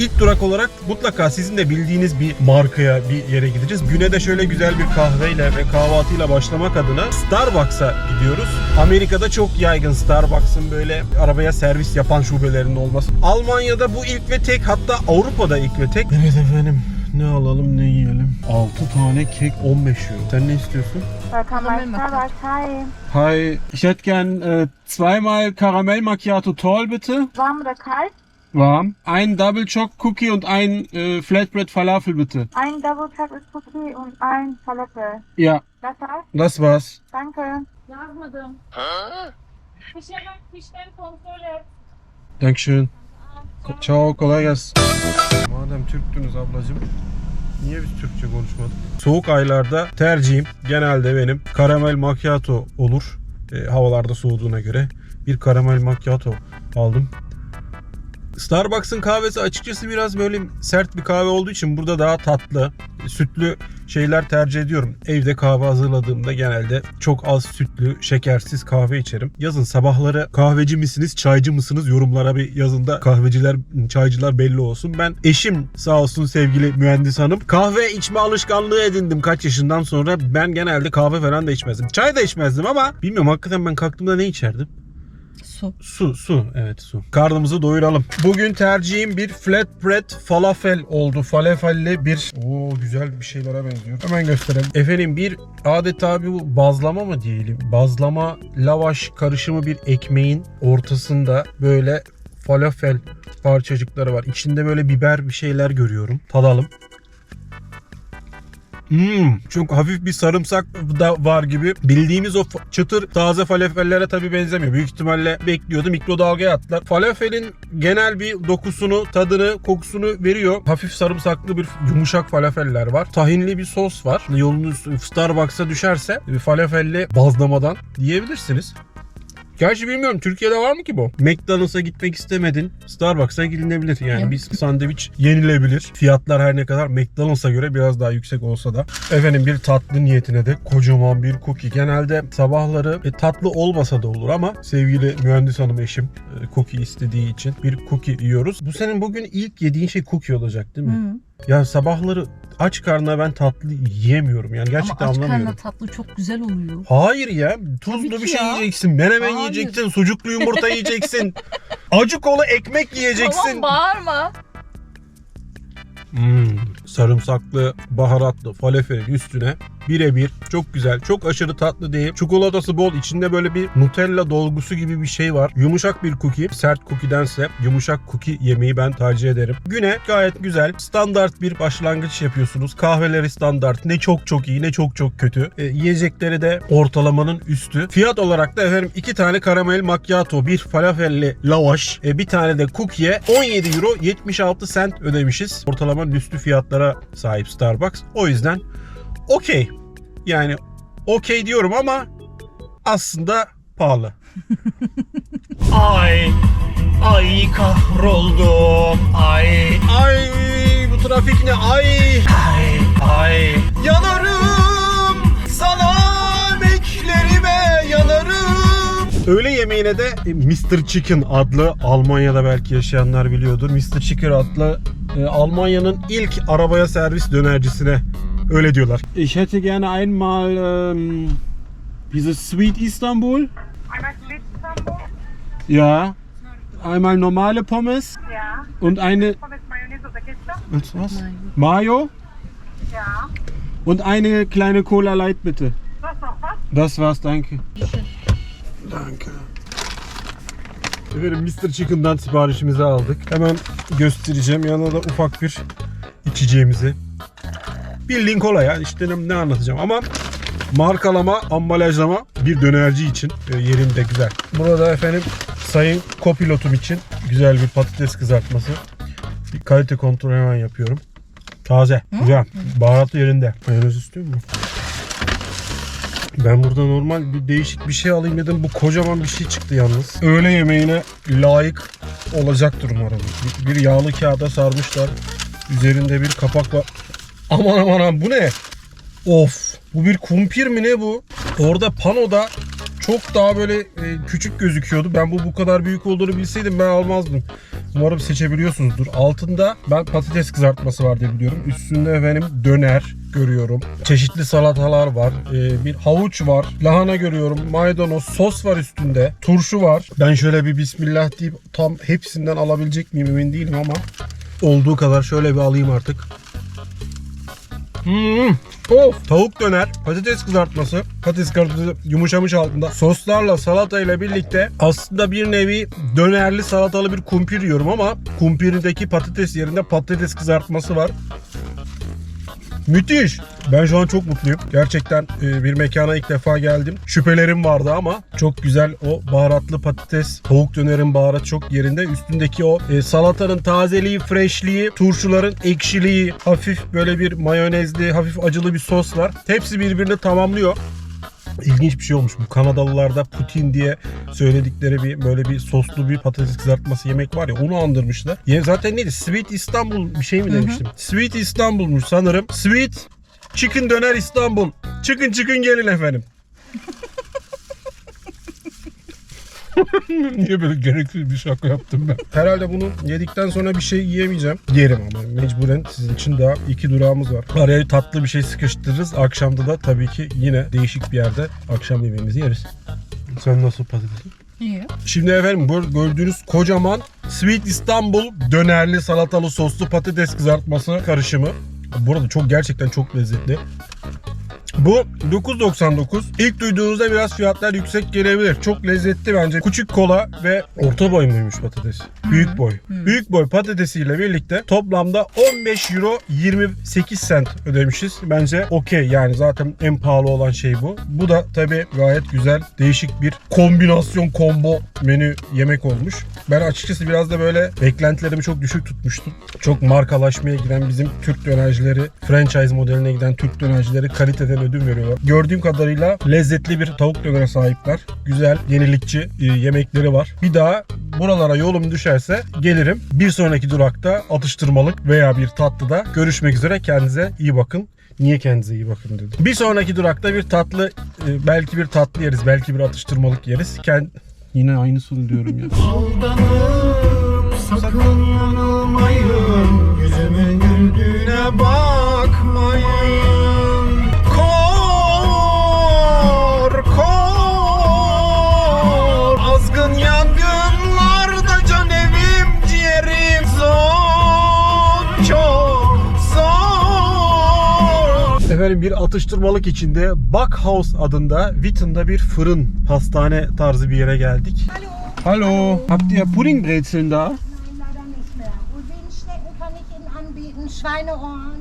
İlk durak olarak mutlaka sizin de bildiğiniz bir markaya bir yere gideceğiz. Güne de şöyle güzel bir kahveyle ve kahvaltıyla başlamak adına Starbucks'a gidiyoruz. Amerika'da çok yaygın Starbucks'ın böyle arabaya servis yapan şubelerinin olması. Almanya'da bu ilk ve tek hatta Avrupa'da ilk ve tek. Evet efendim ne alalım ne yiyelim. 6 tane kek 15 euro. Sen ne istiyorsun? Karamell hi. Hi, ich hätte gern äh, zweimal Karamell Macchiato Tall bitte, Warm oder kalt? Warm. Ein Double Choc Cookie und ein äh, Flatbread Falafel bitte. Ein Double Chocolate Cookie und ein Falafel. Ja, Das war's? das war's. Danke. Yazmadım. Fişe bak, fişleri kontrol et. Dankeschön. Ciao, kolay gelsin. Madem Türktünüz ablacığım niye biz Türkçe konuşmadık? Soğuk aylarda tercihim genelde benim karamel macchiato olur. E, havalarda soğuduğuna göre bir karamel macchiato aldım. Starbucks'ın kahvesi açıkçası biraz böyle sert bir kahve olduğu için burada daha tatlı, sütlü şeyler tercih ediyorum. Evde kahve hazırladığımda genelde çok az sütlü, şekersiz kahve içerim. Yazın sabahları kahveci misiniz, çaycı mısınız yorumlara bir yazın da kahveciler, çaycılar belli olsun. Ben eşim sağ olsun sevgili mühendis hanım. Kahve içme alışkanlığı edindim kaç yaşından sonra. Ben genelde kahve falan da içmezdim. Çay da içmezdim ama bilmiyorum hakikaten ben kalktığımda ne içerdim? Su. Su, su. Evet su. Karnımızı doyuralım. Bugün tercihim bir flatbread falafel oldu. Falafelli bir... Oo güzel bir şeylere benziyor. Hemen gösterelim. Efendim bir adeta bir bu bazlama mı diyelim? Bazlama lavaş karışımı bir ekmeğin ortasında böyle falafel parçacıkları var. İçinde böyle biber bir şeyler görüyorum. Tadalım. Hmm, çok hafif bir sarımsak da var gibi. Bildiğimiz o çıtır taze falafellere tabi benzemiyor. Büyük ihtimalle bekliyordu. Mikrodalgaya attılar. Falafelin genel bir dokusunu, tadını, kokusunu veriyor. Hafif sarımsaklı bir yumuşak falafeller var. Tahinli bir sos var. Yolunuz Starbucks'a düşerse bir falafelli bazlamadan diyebilirsiniz. Gerçi bilmiyorum Türkiye'de var mı ki bu? McDonald's'a gitmek istemedin. Starbucks'a gidilebilir. Yani Evet. bir sandviç yenilebilir. Fiyatlar her ne kadar McDonald's'a göre biraz daha yüksek olsa da. Efendim bir tatlı niyetine de kocaman bir cookie. Genelde sabahları e, tatlı olmasa da olur ama sevgili mühendis hanım eşim e, cookie istediği için bir cookie yiyoruz. Bu senin bugün ilk yediğin şey cookie olacak değil mi? Hı. Ya sabahları aç karnına ben tatlı yiyemiyorum. Yani gerçekten Ama aç anlamıyorum. karnına tatlı çok güzel oluyor. Hayır ya. Tuzlu Tabii bir ki şey ya. yiyeceksin. Menemen Hayır. yiyeceksin. Sucuklu yumurta yiyeceksin. Acı kola ekmek yiyeceksin. Tamam bağırma. Hmm, sarımsaklı, baharatlı falafelin üstüne birebir çok güzel, çok aşırı tatlı değil. Çikolatası bol, içinde böyle bir Nutella dolgusu gibi bir şey var. Yumuşak bir cookie, sert cookie'dense yumuşak cookie yemeği ben tercih ederim. Güne gayet güzel, standart bir başlangıç yapıyorsunuz. Kahveleri standart, ne çok çok iyi ne çok çok kötü. E, yiyecekleri de ortalamanın üstü. Fiyat olarak da efendim iki tane karamel macchiato, bir falafelli lavaş, e, bir tane de cookie'ye 17 euro 76 cent ödemişiz. Ortalamanın üstü fiyatlara sahip Starbucks. O yüzden okey. Yani okey diyorum ama aslında pahalı. Ay, ay kahroldum. Ay, Ay bu trafik ne? Ay ay, ay. yanarım sana emeklerime yanarım. Öğle yemeğine de Mr. Chicken adlı Almanya'da belki yaşayanlar biliyordur. Mr. Chicken adlı e, Almanya'nın ilk arabaya servis dönercisine öyle diyorlar. Ich hätte gerne einmal ähm, dieses Sweet Istanbul. Einmal Split Istanbul. Ja. Einmal normale Pommes Ja. und eine Pommes Mayonnaise oder Ketchup? was, was? Mayo Ja. und eine kleine Cola Light bitte. Was noch was? Das war's, danke. Danke. Efendim Mr. Chicken'dan siparişimizi aldık. Hemen göstereceğim. Yanına da ufak bir içeceğimizi. Bildiğin kola ya. İşte ne, ne anlatacağım ama markalama, ambalajlama bir dönerci için e, yerinde güzel. Burada efendim sayın kopilotum için güzel bir patates kızartması. Bir kalite kontrolü hemen yapıyorum. Taze, güzel. Baharatı yerinde. Mayonez istiyor musun? Ben burada normal bir değişik bir şey alayım dedim. Bu kocaman bir şey çıktı yalnız. Öğle yemeğine layık olacaktır umarım. Bir, bir yağlı kağıda sarmışlar. Üzerinde bir kapak var. Aman aman aman bu ne? Of. Bu bir kumpir mi ne bu? Orada panoda çok daha böyle e, küçük gözüküyordu. Ben bu bu kadar büyük olduğunu bilseydim ben almazdım. Umarım seçebiliyorsunuzdur. Altında ben patates kızartması var diye biliyorum. Üstünde efendim döner görüyorum. Çeşitli salatalar var. Ee, bir havuç var. Lahana görüyorum. Maydanoz, sos var üstünde. Turşu var. Ben şöyle bir bismillah deyip tam hepsinden alabilecek miyim emin değilim ama olduğu kadar şöyle bir alayım artık. Hmm. Of. Tavuk döner, patates kızartması, patates kızartması yumuşamış altında soslarla salata ile birlikte aslında bir nevi dönerli salatalı bir kumpir yiyorum ama kumpirdeki patates yerine patates kızartması var. Müthiş. Ben şu an çok mutluyum. Gerçekten e, bir mekana ilk defa geldim. Şüphelerim vardı ama çok güzel o baharatlı patates, tavuk dönerin baharatı çok yerinde. Üstündeki o e, salatanın tazeliği, freshliği, turşuların ekşiliği, hafif böyle bir mayonezli, hafif acılı bir sos var. Hepsi birbirini tamamlıyor. İlginç bir şey olmuş bu Kanadalılarda Putin diye söyledikleri bir böyle bir soslu bir patates kızartması yemek var ya onu andırmışlar. Ya zaten neydi? Sweet İstanbul bir şey mi demiştim? Sweet İstanbul'muş sanırım. Sweet Chicken Döner İstanbul. Çıkın çıkın gelin efendim. Niye böyle gereksiz bir şaka yaptım ben? Herhalde bunu yedikten sonra bir şey yiyemeyeceğim. Yerim ama mecburen sizin için daha iki durağımız var. Araya tatlı bir şey sıkıştırırız. Akşamda da tabii ki yine değişik bir yerde akşam yemeğimizi yeriz. Sen nasıl patatesin? İyi. Şimdi efendim bu gördüğünüz kocaman Sweet İstanbul dönerli salatalı soslu patates kızartması karışımı. Burada çok gerçekten çok lezzetli. Bu 9.99. İlk duyduğunuzda biraz fiyatlar yüksek gelebilir. Çok lezzetli bence. Küçük kola ve orta boy muymuş patates? Büyük boy. Büyük boy patatesiyle birlikte toplamda 15 euro 28 cent ödemişiz. Bence okey yani zaten en pahalı olan şey bu. Bu da tabii gayet güzel değişik bir kombinasyon combo menü yemek olmuş. Ben açıkçası biraz da böyle beklentilerimi çok düşük tutmuştum. Çok markalaşmaya giden bizim Türk dönercileri, franchise modeline giden Türk dönercileri kaliteden ödün veriyorlar. Gördüğüm kadarıyla lezzetli bir tavuk dönere sahipler. Güzel, yenilikçi e, yemekleri var. Bir daha buralara yolum düşerse gelirim. Bir sonraki durakta atıştırmalık veya bir tatlıda görüşmek üzere. Kendinize iyi bakın. Niye kendinize iyi bakın dedim. Bir sonraki durakta bir tatlı, e, belki bir tatlı yeriz, belki bir atıştırmalık yeriz. Kend... Yine aynısını diyorum ya. Atıştırmalık içinde Backhaus adında Witten'da bir fırın pastane tarzı bir yere geldik. Hallo. Hallo. Habt ihr Puddingbrezeln da? Nein, leider nicht mehr. Rosinenschnecken kann ich Ihnen anbieten, Schweineohren.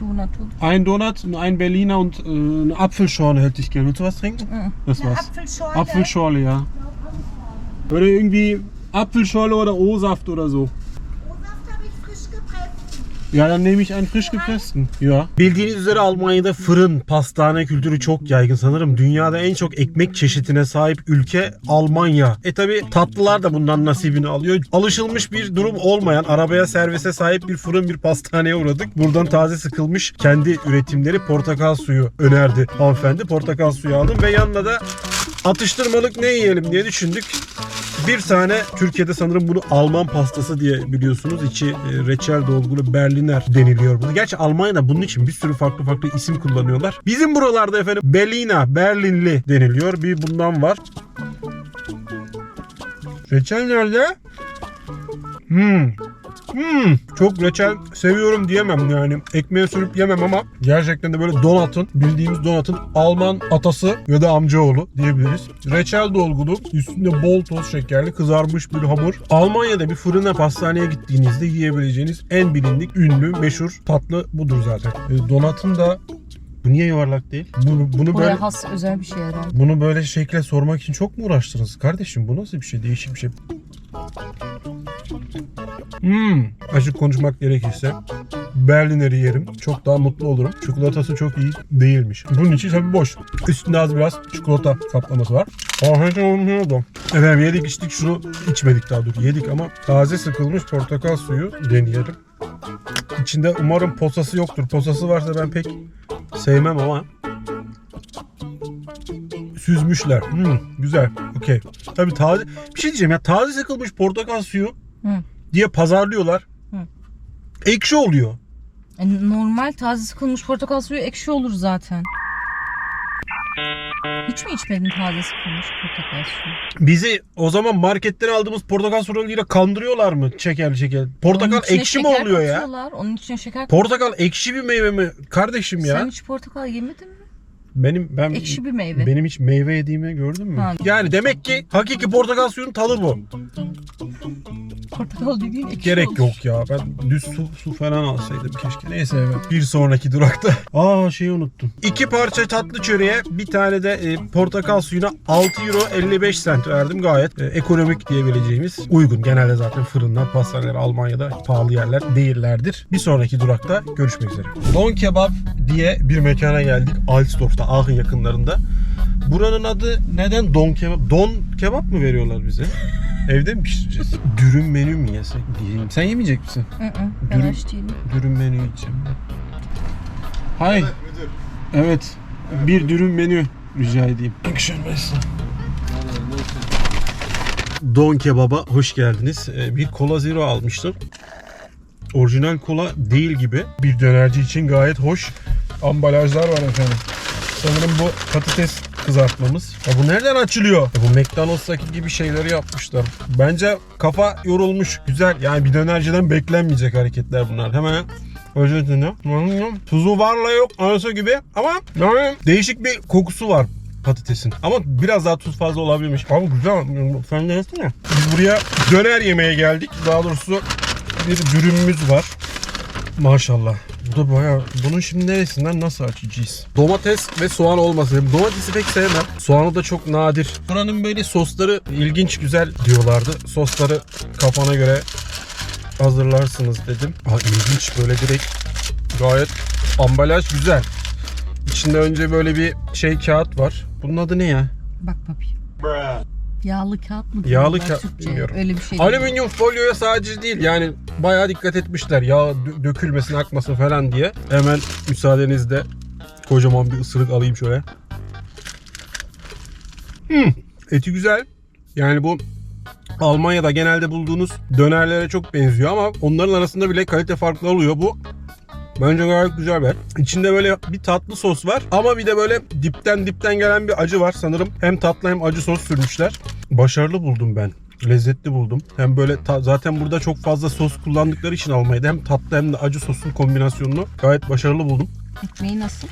Donut. Ein Donut, ein Berliner und äh, eine Apfelschorle hätte ich gerne. Willst du was trinken? Das Eine war's. Apfelschorle. Apfelschorle, ja. Oder irgendwie Apfelschorle oder O-Saft oder so. O-Saft habe ich frisch gepresst. Ya dann nehme ich einen frisch gepressten. Ya. Bildiğiniz üzere Almanya'da fırın, pastane kültürü çok yaygın sanırım. Dünyada en çok ekmek çeşitine sahip ülke Almanya. E tabi tatlılar da bundan nasibini alıyor. Alışılmış bir durum olmayan arabaya servise sahip bir fırın bir pastaneye uğradık. Buradan taze sıkılmış kendi üretimleri portakal suyu önerdi hanımefendi. Portakal suyu aldım ve yanına da atıştırmalık ne yiyelim diye düşündük. Bir tane Türkiye'de sanırım bunu Alman pastası diye biliyorsunuz. İçi e, reçel dolgulu Berliner deniliyor bunu. Gerçi Almanya'da bunun için bir sürü farklı farklı isim kullanıyorlar. Bizim buralarda efendim Berliner, Berlinli deniliyor. Bir bundan var. Reçel nerede? Hmm. Hmm, çok reçel seviyorum diyemem yani. Ekmeğe sürüp yemem ama gerçekten de böyle donatın, bildiğimiz donatın Alman atası ya da amcaoğlu diyebiliriz. Reçel dolgulu, üstünde bol toz şekerli kızarmış bir hamur. Almanya'da bir fırına pastaneye gittiğinizde yiyebileceğiniz en bilindik, ünlü, meşhur tatlı budur zaten. E, Donatın da bu niye yuvarlak değil? Bunu, bunu böyle Buraya has özel bir şey herhalde. bunu böyle şekle sormak için çok mu uğraştınız kardeşim? Bu nasıl bir şey? Değişik bir şey. Hmm, açık konuşmak gerekirse Berliner'i yerim. Çok daha mutlu olurum. Çikolatası çok iyi değilmiş. Bunun için tabii boş. Üstünde az biraz çikolata kaplaması var. Afiyet olsun. Efendim yedik içtik şunu içmedik daha dur. Yedik ama taze sıkılmış portakal suyu deneyelim. İçinde umarım posası yoktur. Posası varsa ben pek sevmem ama süzmüşler. Hmm, güzel. Okey. Tabii taze bir şey diyeceğim ya taze sıkılmış portakal suyu Hı. diye pazarlıyorlar. Hı. Ekşi oluyor. E, normal taze sıkılmış portakal suyu ekşi olur zaten. Hiç mi içmedin taze sıkılmış portakal suyu? Bizi o zaman marketten aldığımız portakal suyuyla kandırıyorlar mı? Çeker çeker. Portakal ekşi mi şeker oluyor ya? Onun içine şeker Portakal ekşi bir meyve mi kardeşim ya? Sen hiç portakal yemedin mi? Benim ben Ekşi bir meyve. benim hiç meyve yediğimi gördün mü? Ha. Yani demek ki hakiki portakal suyunun tadı bu. Portakal dediğin ekşi Gerek olur. yok ya. Ben düz su, su falan alsaydım keşke. Neyse evet. Bir sonraki durakta. Aa şeyi unuttum. İki parça tatlı çöreğe bir tane de e, portakal suyuna 6 euro 55 cent verdim. Gayet e, ekonomik diyebileceğimiz uygun. Genelde zaten fırınlar, pastaneler Almanya'da pahalı yerler değillerdir. Bir sonraki durakta görüşmek üzere. Don Kebap diye bir mekana geldik. Alsdorf'ta, Aachen yakınlarında. Buranın adı neden Don Kebap? Don Kebap mı veriyorlar bize? Evde mi pişireceğiz? Dürüm menü mü yesek diyeyim. Sen yemeyecek misin? Hı hı, ben Dürüm- aç değilim. Dürüm menü yiyeceğim. Hay. Evet. Bir dürüm menü rica edeyim. Don Kebap'a hoş geldiniz. Ee, Bir kola zero almıştım. Orijinal kola değil gibi. Bir dönerci için gayet hoş ambalajlar var efendim. Sanırım bu patates kızartmamız. Ya bu nereden açılıyor? Ya bu McDonald's'taki gibi şeyleri yapmışlar. Bence kafa yorulmuş. Güzel. Yani bir dönerciden beklenmeyecek hareketler bunlar. Hemen Özür dilerim. Tuzu varla yok arası gibi ama yani değişik bir kokusu var patatesin. Ama biraz daha tuz fazla olabilirmiş. Abi güzel. Sen de yesene. Biz buraya döner yemeye geldik. Daha doğrusu bir dürümümüz var. Maşallah. Bu da bayağı... Bunun şimdi neresinden nasıl açacağız? Domates ve soğan olmasın. Domatesi pek sevmem. Soğanı da çok nadir. Buranın böyle sosları ilginç güzel diyorlardı. Sosları kafana göre hazırlarsınız dedim. Aa, ilginç böyle direkt gayet ambalaj güzel. İçinde önce böyle bir şey kağıt var. Bunun adı ne ya? Bak bakayım. Yağlı kağıt mı? Yağlı diyorlar kağıt Türkçe? bilmiyorum. Öyle bir şey. Alüminyum folyoya sadece değil yani bayağı dikkat etmişler yağ dö- dökülmesin akmasın falan diye. Hemen müsaadenizle kocaman bir ısırık alayım şöyle. Hmm, eti güzel. Yani bu Almanya'da genelde bulduğunuz dönerlere çok benziyor ama onların arasında bile kalite farklı oluyor. Bu Bence gayet güzel bir. İçinde böyle bir tatlı sos var ama bir de böyle dipten dipten gelen bir acı var sanırım. Hem tatlı hem acı sos sürmüşler. Başarılı buldum ben. Lezzetli buldum. Hem böyle ta- zaten burada çok fazla sos kullandıkları için Almanya'da hem tatlı hem de acı sosun kombinasyonunu gayet başarılı buldum. Ekmeği nasıl?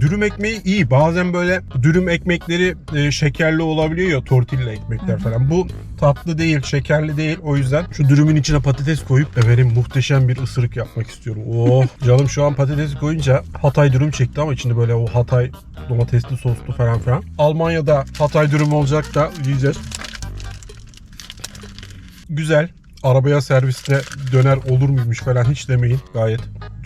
Dürüm ekmeği iyi. Bazen böyle dürüm ekmekleri e, şekerli olabiliyor ya tortilla ekmekler falan. Bu tatlı değil, şekerli değil. O yüzden şu dürümün içine patates koyup efendim muhteşem bir ısırık yapmak istiyorum. Oh canım şu an patates koyunca Hatay dürüm çekti ama içinde böyle o Hatay domatesli soslu falan filan. Almanya'da Hatay dürüm olacak da yiyeceğiz. Güzel. Arabaya serviste döner olur muymuş falan hiç demeyin. Gayet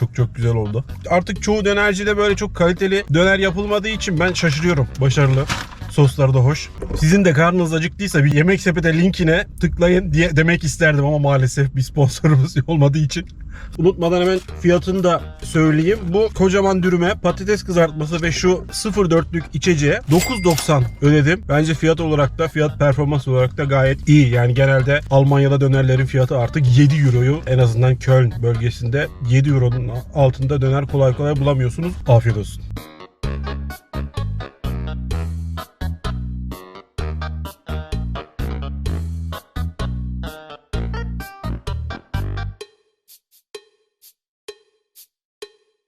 çok çok güzel oldu. Artık çoğu dönercide böyle çok kaliteli döner yapılmadığı için ben şaşırıyorum. Başarılı. Sosları da hoş. Sizin de karnınız acıktıysa bir yemek sepete linkine tıklayın diye demek isterdim ama maalesef bir sponsorumuz olmadığı için. Unutmadan hemen fiyatını da söyleyeyim. Bu kocaman dürüme patates kızartması ve şu 0.4'lük içeceğe 9.90 ödedim. Bence fiyat olarak da fiyat performans olarak da gayet iyi. Yani genelde Almanya'da dönerlerin fiyatı artık 7 euroyu en azından Köln bölgesinde 7 euronun altında döner kolay kolay bulamıyorsunuz. Afiyet olsun.